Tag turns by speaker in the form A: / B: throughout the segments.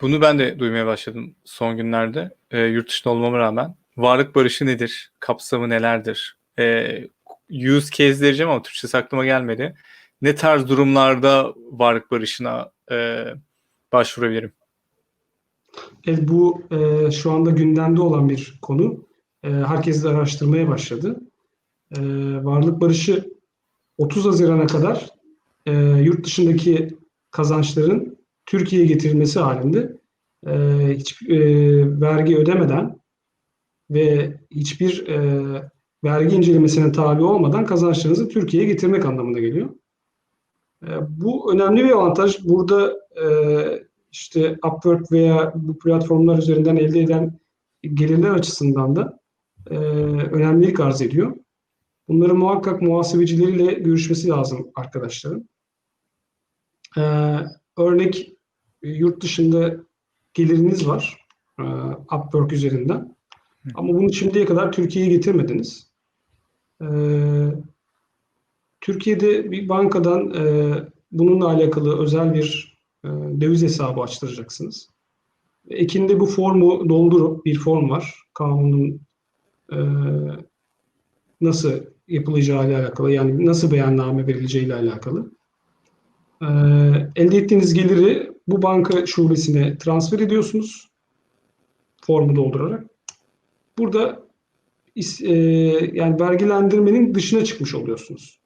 A: Bunu ben de duymaya başladım son günlerde. E, yurt dışında olmama rağmen. Varlık barışı nedir? Kapsamı nelerdir? E, use case diyeceğim ama Türkçesi aklıma gelmedi. Ne tarz durumlarda varlık barışına e, başvurabilirim?
B: Evet, bu e, şu anda gündemde olan bir konu. E, herkes de araştırmaya başladı. E, varlık barışı 30 Haziran'a kadar e, yurt dışındaki kazançların Türkiye'ye getirilmesi halinde e, hiç e, vergi ödemeden ve hiçbir e, vergi incelemesine tabi olmadan kazançlarınızı Türkiye'ye getirmek anlamına geliyor. E, bu önemli bir avantaj. Burada e, işte Upwork veya bu platformlar üzerinden elde eden gelirler açısından da e, önemlilik arz ediyor. Bunları muhakkak muhasebecileriyle görüşmesi lazım arkadaşların. E, örnek yurt dışında geliriniz var e, Upwork üzerinden. Ama bunu şimdiye kadar Türkiye'ye getirmediniz. E, Türkiye'de bir bankadan e, bununla alakalı özel bir e, döviz hesabı açtıracaksınız. Ekinde bu formu doldurup bir form var. Kanunun e, nasıl yapılacağı ile alakalı yani nasıl beyanname verileceği ile alakalı. E, elde ettiğiniz geliri bu banka şubesine transfer ediyorsunuz. Formu doldurarak. Burada e, yani vergilendirmenin dışına çıkmış oluyorsunuz.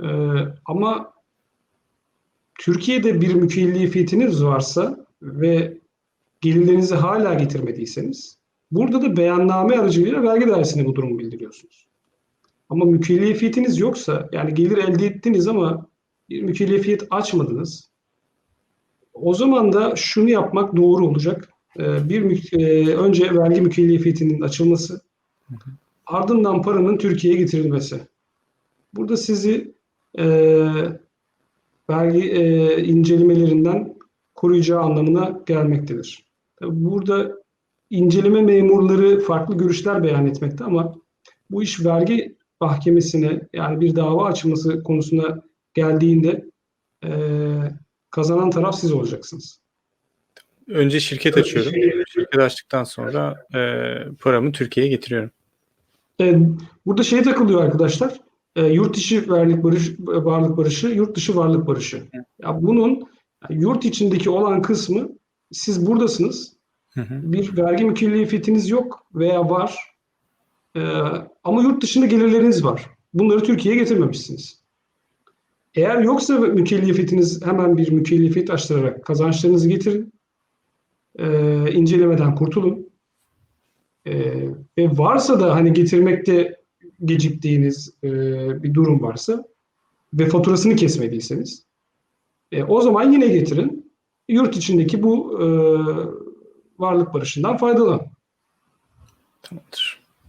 B: E, ama Türkiye'de bir mükellefiyetiniz varsa ve gelirlerinizi hala getirmediyseniz burada da beyanname aracılığıyla vergi dairesine bu durumu bildiriyorsunuz. Ama mükellefiyetiniz yoksa yani gelir elde ettiniz ama bir mükellefiyet açmadınız. O zaman da şunu yapmak doğru olacak. Ee, Bir e, önce vergi mükellefiyetinin açılması, ardından paranın Türkiye'ye getirilmesi. Burada sizi e, vergi e, incelemelerinden koruyacağı anlamına gelmektedir. Tabii Burada inceleme memurları farklı görüşler beyan etmekte ama bu iş vergi mahkemesine yani bir dava açılması konusuna geldiğinde e, kazanan taraf siz olacaksınız.
A: Önce şirket açıyorum. Şirket açtıktan sonra e, paramı Türkiye'ye getiriyorum.
B: E, burada şeye takılıyor arkadaşlar. E, yurt içi varlık barış, varlık barışı, yurt dışı varlık barışı. Ya bunun yurt içindeki olan kısmı siz buradasınız.
A: Hı hı.
B: Bir vergi mükellefiyetiniz yok veya var. E, ama yurt dışında gelirleriniz var. Bunları Türkiye'ye getirmemişsiniz. Eğer yoksa mükellefiyetiniz hemen bir mükellefiyet açtırarak kazançlarınızı getirin. E, incelemeden kurtulun. E, ve varsa da hani getirmekte geciktiğiniz e, bir durum varsa ve faturasını kesmediyseniz e, o zaman yine getirin. Yurt içindeki bu e, varlık barışından faydalanın.
A: Tamamdır.